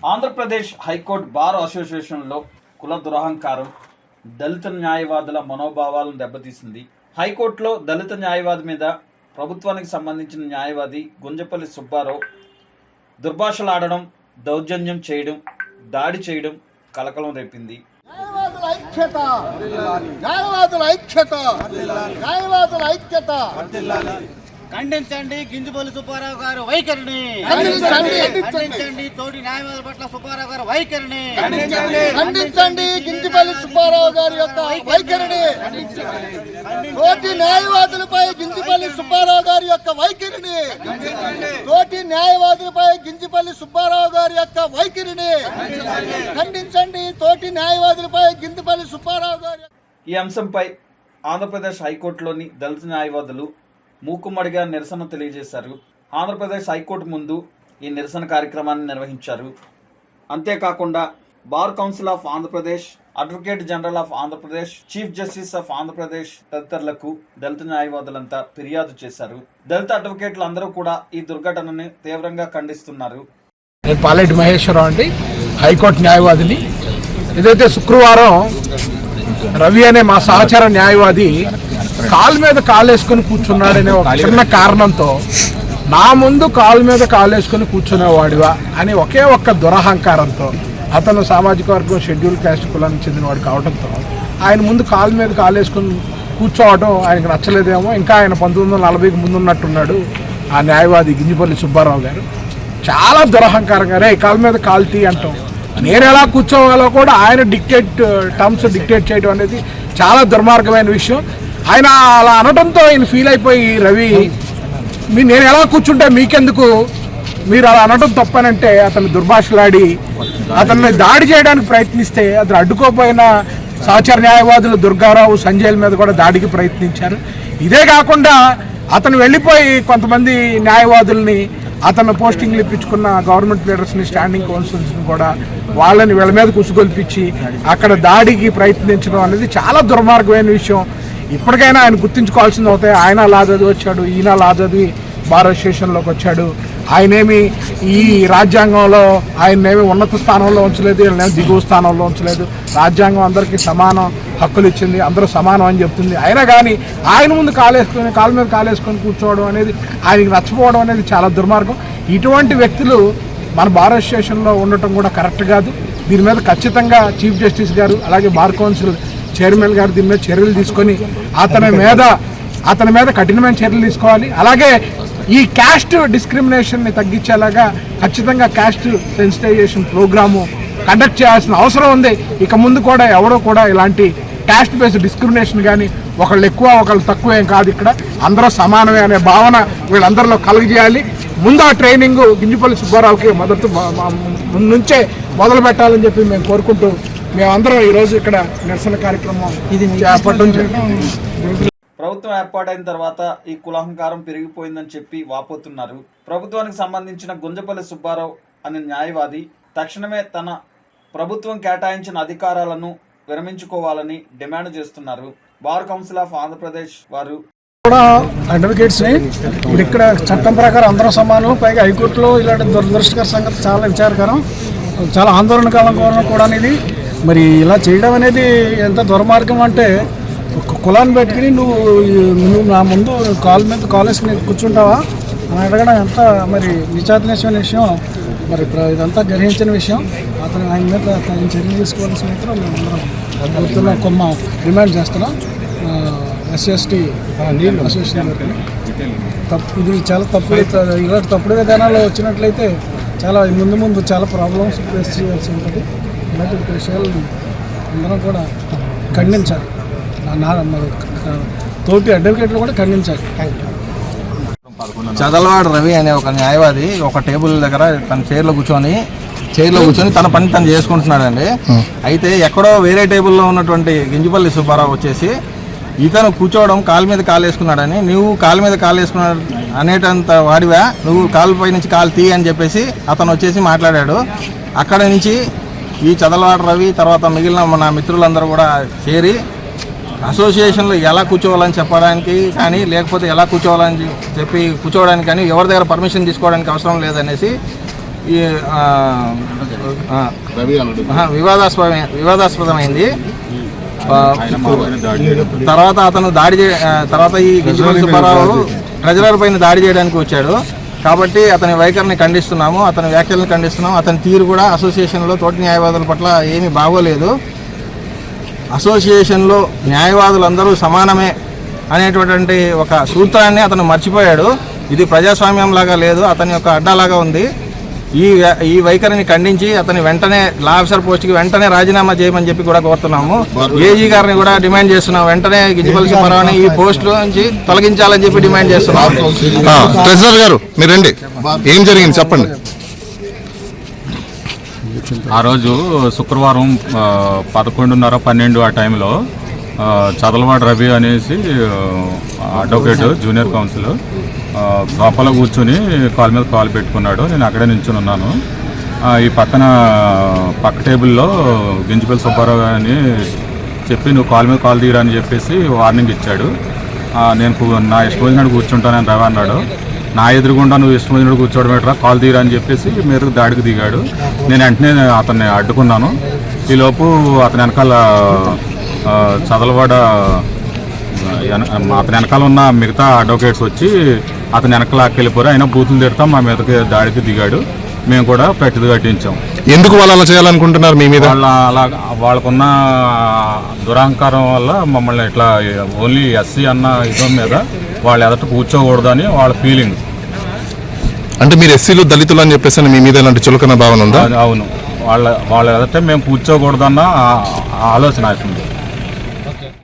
Andhra Pradesh high court bar అసోసియేషన్లో కుల దురహంకారం దళిత న్యాయవాదుల మనోభావాలను దెబ్బతీసింది. హైకోర్టులో దళిత న్యాయవాది మీద ప్రభుత్వానికి సంబంధించిన న్యాయవాది గుంజపల్లి సుబ్బారావు దుర్భాషలాడడం దౌర్జన్యం చేయడం దాడి చేయడం కలకలం రేపింది. న్యాయవాదుల ఐక్యత! న్యాయవాదుల ఐక్యత! న్యాయవాదుల ఐక్యత! ఖండించండి గింజబోలి సుబ్బారావు గారు వైఖరిని. ఖండించండి. తోటి న్యాయవాదుల పట్ల సుబ్బారావు గారు వైఖరిని. ఖండించండి. గింజిపల్లి సుబ్బారావు గారి యొక్క వైఖరిని. తోటి న్యాయవాదులపై గింజిపల్లి సుబ్బారావు గారి యొక్క వైఖరిని. తోటి న్యాయవాదులపై గింజిపల్లి సుబ్బారావు గారి యొక్క వైఖరిని. ఖండించండి. తోటి న్యాయవాదులపై గింజిపల్లి సుబ్బారావు గారి ఈ అంశంపై ఆంధ్రప్రదేశ్ హైకోర్టులోని దళిత న్యాయవాదులు మూకుమ్మడిగా నిరసన తెలియజేశారు. ఆంధ్రప్రదేశ్ హైకోర్టు ముందు ఈ నిరసన కార్యక్రమాన్ని నిర్వహించారు. అంతేకాకుండా bar council of Andhra Pradesh advocate general of Andhra Pradesh chief justice of Andhra Pradesh తదితరులకు దళిత న్యాయవాదులంతా ఫిర్యాదు చేశారు. దళిత అడ్వకేట్లు అందరూ కూడా ఈ దుర్ఘటనని తీవ్రంగా ఖండిస్తున్నారు. నేను పాలెటి మహేశ్వరరావు అండి హైకోర్టు న్యాయవాదిని. ఏదైతే శుక్రవారం రవి అనే మా సహచర న్యాయవాది కాలు మీద కాలేసుకొని కూర్చున్నాడనే ఒక చిన్న కారణంతో నా ముందు కాలు మీద కాలేసుకొని కూర్చునేవాడివా అని ఒకే ఒక్క దురహంకారంతో అతను సామాజిక వర్గం షెడ్యూల్ క్యాస్ట్ కులానికి చెందినవాడు కావడంతో ఆయన ముందు కాలు మీద కాలేసుకొని కూర్చోవడం ఆయనకు నచ్చలేదేమో. ఇంకా ఆయన పంతొమ్మిది వందల నలభైకి ముందు ఉన్నట్టున్నాడు ఆ న్యాయవాది గింజిపల్లి సుబ్బారావు గారు. చాలా దురహంకారంగా రే కాలు మీద కాలు తీ అంటాం. నేను ఎలా కూర్చోవాలో కూడా ఆయన డిక్టేట్ uh, టర్మ్స్ డిక్టేట్ చేయడం అనేది చాలా దుర్మార్గమైన విషయం. ఆయన అలా అనడంతో ఆయన ఫీల్ అయిపోయి రవి మీ నేను ఎలా కూర్చుంటే మీకెందుకు? మీరు అలా అనడం తప్పనంటే అతను దుర్భాషలాడి అతన్ని దాడి చేయడానికి ప్రయత్నిస్తే అతను అడ్డుకోపోయిన సహచర న్యాయవాదులు దుర్గారావు సంజయ్ మీద కూడా దాడికి ప్రయత్నించారు. ఇదే కాకుండా అతను వెళ్ళిపోయి కొంతమంది న్యాయవాదుల్ని అతను పోస్టింగ్లు ఇప్పించుకున్న గవర్నమెంట్ లీడర్స్ని స్టాండింగ్ కౌన్సిల్స్ని కూడా వాళ్ళని వీళ్ళ మీద కుసుగొల్పించి అక్కడ దాడికి ప్రయత్నించడం అనేది చాలా దుర్మార్గమైన విషయం. ఇప్పటికైనా ఆయన గుర్తించుకోవాల్సింది అవుతాయి ఆయన లా చదివి వచ్చాడు ఈయన లా చదివి బార్ అసోసియేషన్లోకి వచ్చాడు. ఆయనేమి ఈ రాజ్యాంగంలో ఆయన్నేమి ఉన్నత స్థానంలో ఉంచలేదు వీళ్ళనేమి దిగువ స్థానంలో ఉంచలేదు. రాజ్యాంగం అందరికీ సమానం హక్కులు ఇచ్చింది అందరూ సమానం అని చెప్తుంది. అయినా కానీ ఆయన ముందు కాలేసుకొని కాలు మీద కాలేసుకొని కూర్చోవడం అనేది ఆయనకి నచ్చపోవడం అనేది చాలా దుర్మార్గం. ఇటువంటి వ్యక్తులు మన బార్ అసోసియేషన్లో ఉండటం కూడా కరెక్ట్ కాదు. దీని మీద ఖచ్చితంగా చీఫ్ జస్టిస్ గారు అలాగే బార్ కౌన్సిల్ చైర్మన్ గారు దీని మీద చర్యలు తీసుకొని అతని మీద అతని మీద కఠినమైన చర్యలు తీసుకోవాలి. అలాగే ఈ క్యాస్ట్ డిస్క్రిమినేషన్ని తగ్గించేలాగా ఖచ్చితంగా క్యాస్ట్ సెన్సిటైజేషన్ ప్రోగ్రాము కండక్ట్ చేయాల్సిన అవసరం ఉంది. ఇక ముందు కూడా ఎవరో కూడా ఇలాంటి క్యాస్ట్ బేస్డ్ డిస్క్రిమినేషన్ కానీ ఒకళ్ళు ఎక్కువ ఒకళ్ళు తక్కువ ఏం కాదు ఇక్కడ. అందరూ సమానమే అనే భావన వీళ్ళందరిలో కలుగజేయాలి. ముందు ఆ ట్రైనింగ్ గింజిపల్లి సుబ్బారావుకి మొదటి ముందు నుంచే మొదలు పెట్టాలని చెప్పి మేము కోరుకుంటూ మేమందరం ఈరోజు ఇక్కడ నిరసన కార్యక్రమం చేపట్టడం జరిగింది ప్రభుత్వం ఏర్పాటైన తర్వాత ఈ కులహంకారం పెరిగిపోయిందని చెప్పి వాపోతున్నారు. ప్రభుత్వానికి సంబంధించిన గుంజపల్లి సుబ్బారావు అనే న్యాయవాది తక్షణమే తన ప్రభుత్వం కేటాయించిన అధికారాలను విరమించుకోవాలని డిమాండ్ చేస్తున్నారు. బార్ కౌన్సిల్ ఆఫ్ ఆంధ్రప్రదేశ్ వారు కూడా అడ్వకేట్స్ ఇప్పుడు ఇక్కడ చట్టం ప్రకారం అందరం సమానం. పైగా హైకోర్టులో ఇలాంటి దురదృష్టకర సంగతి చాలా విచారకరం. చాలా ఆందోళనకరం కూడా అనేది మరి ఇలా చేయడం అనేది ఎంత దుర్మార్గం అంటే ఒక కులాన్ని పెట్టుకుని నువ్వు నువ్వు నా ముందు కాల్ మీద కాలేజ్ కూర్చుంటావా అని అడగడం ఎంత మరి నిచాతనేసిన విషయం. మరి ప్ర- ఇదంతా గ్రహించిన విషయం. అతను ఆయన మీద చర్య చర్యలు తీసుకోవాల్సిన మాత్రం మేము గుర్తున్న కొమ్మ డిమాండ్ చేస్తున్నాం. SC ST association. తప్పు ఇది చాలా తప్పుడు ఇలాంటి తప్పుడు విధానాలు వచ్చినట్లయితే చాలా ముందు ముందు చాలా ప్రాబ్లమ్స్ ఫేస్ చేయాల్సి ఉంటుంది. ఇలాంటి విషయాలు అందరం కూడా ఖండించాలి. నా- తోటి అడ్వకేట్లు కూడా ఖండించాలి. చదలవాడు రవి అనే ఒక న్యాయవాది ఒక టేబుల్ దగ్గర తన చైర్లో కూర్చొని చైర్లో కూర్చొని తన పని తను చేసుకుంటున్నాడండి. అయితే ఎక్కడో వేరే టేబుల్లో ఉన్నటువంటి గింజపల్లి సుబ్బారావు వచ్చేసి ఇతను కూర్చోవడం కాలు మీద కాలు వేసుకున్నాడని నువ్వు కాలు మీద కాలు వేసుకున్నాడు అనేటంత వాడివా? నువ్వు కాలు పై నుంచి కాలు తీ అని చెప్పేసి అతను వచ్చేసి మాట్లాడాడు. అక్కడ నుంచి ఈ చదలవాడు రవి తర్వాత మిగిలిన మన మిత్రులందరూ కూడా చేరి అసోసియేషన్లో ఎలా కూర్చోవాలని చెప్పడానికి కానీ లేకపోతే ఎలా కూర్చోవాలని చెప్పి కూర్చోవడానికి కానీ ఎవరి దగ్గర పర్మిషన్ తీసుకోవడానికి అవసరం లేదనేసి ఈ వివాదాస్పద వివాదాస్పదమైంది. తర్వాత అతను దాడి చే తర్వాత ఈ గిజ్జిపల్లి సుబ్బారావు ట్రెజరర్ పైన దాడి చేయడానికి వచ్చాడు. కాబట్టి అతని వైఖరిని ఖండిస్తున్నాము అతని వ్యాఖ్యలను ఖండిస్తున్నాము. అతని తీరు కూడా అసోసియేషన్లో తోటి న్యాయవాదుల పట్ల ఏమీ బాగోలేదు. అసోసియేషన్లో న్యాయవాదులందరూ సమానమే అనేటటువంటి ఒక సూత్రాన్ని అతను మర్చిపోయాడు. ఇది ప్రజాస్వామ్యం లాగా లేదు అతని యొక్క అడ్డాలాగా ఉంది. ఈ ఈ వైఖరిని ఖండించి అతని వెంటనే లా ఆఫీసర్ పోస్ట్కి వెంటనే రాజీనామా చేయమని చెప్పి కూడా కోరుతున్నాము. ఏజీ గారిని కూడా డిమాండ్ చేస్తున్నాం. వెంటనే గిజ్జిపల్లి సుబ్బారావుని ఈ పోస్ట్ నుంచి తొలగించాలని చెప్పి డిమాండ్ చేస్తున్నాం. ట్రెజరర్ గారు మీరు రండి. ఏం జరిగింది చెప్పండి. ఆ రోజు శుక్రవారం పదకొండున్నర పన్నెండు ఆ టైంలో చదలవాడ రవి అనేసి అడ్వకేట్ జూనియర్ కౌన్సిల్ లోపల కూర్చొని కాల్ మీద కాల్ పెట్టుకున్నాడు. నేను అక్కడే నించుని ఉన్నాను. ఈ పక్కన పక్క టేబుల్లో గింజపల్లి సుబ్బారావు అని చెప్పి నువ్వు కాల్ మీద కాల్ తీయరా అని చెప్పేసి వార్నింగ్ ఇచ్చాడు. నేను నా ఇష్టం వచ్చినట్టు కూర్చుంటానని రవి అన్నాడు. నా ఎదురుగుండా నువ్వు ఇష్టం వచ్చినట్టు కూర్చోవడం ఏంట్రా? కాల్ తీరా అని చెప్పేసి మీరు దాడికి దిగాడు. నేను వెంటనే అతన్ని అడ్డుకున్నాను. ఈలోపు అతని వెనకాల చదలవాడ అతని వెనకాల ఉన్న మిగతా అడ్వకేట్స్ వచ్చి అతని వెనకాల వెళ్ళిపోయారు అయినా బూతులు తిడతాం మా మీదకి దాడికి దిగాడు. మేము కూడా ప్రతిది కట్టించాం. ఎందుకు వాళ్ళు అలా చేయాలనుకుంటున్నారు మీ మీద? వాళ్ళ అలా వాళ్ళకున్న దురహంకారం వల్ల మమ్మల్ని ఇట్లా ఓన్లీ ఎస్సీ అన్న ఇదం మీద వాళ్ళు ఎదట కూర్చోకూడదని వాళ్ళ ఫీలింగ్. అంటే మీరు ఎస్సీలు దళితులు అని చెప్పేసి మీ మీద ఇలాంటి చులకన భావన ఉందా? అవును. వాళ్ళ వాళ్ళ ఎదట మేము కూర్చోకూడదన్న ఆలోచన అవుతుంది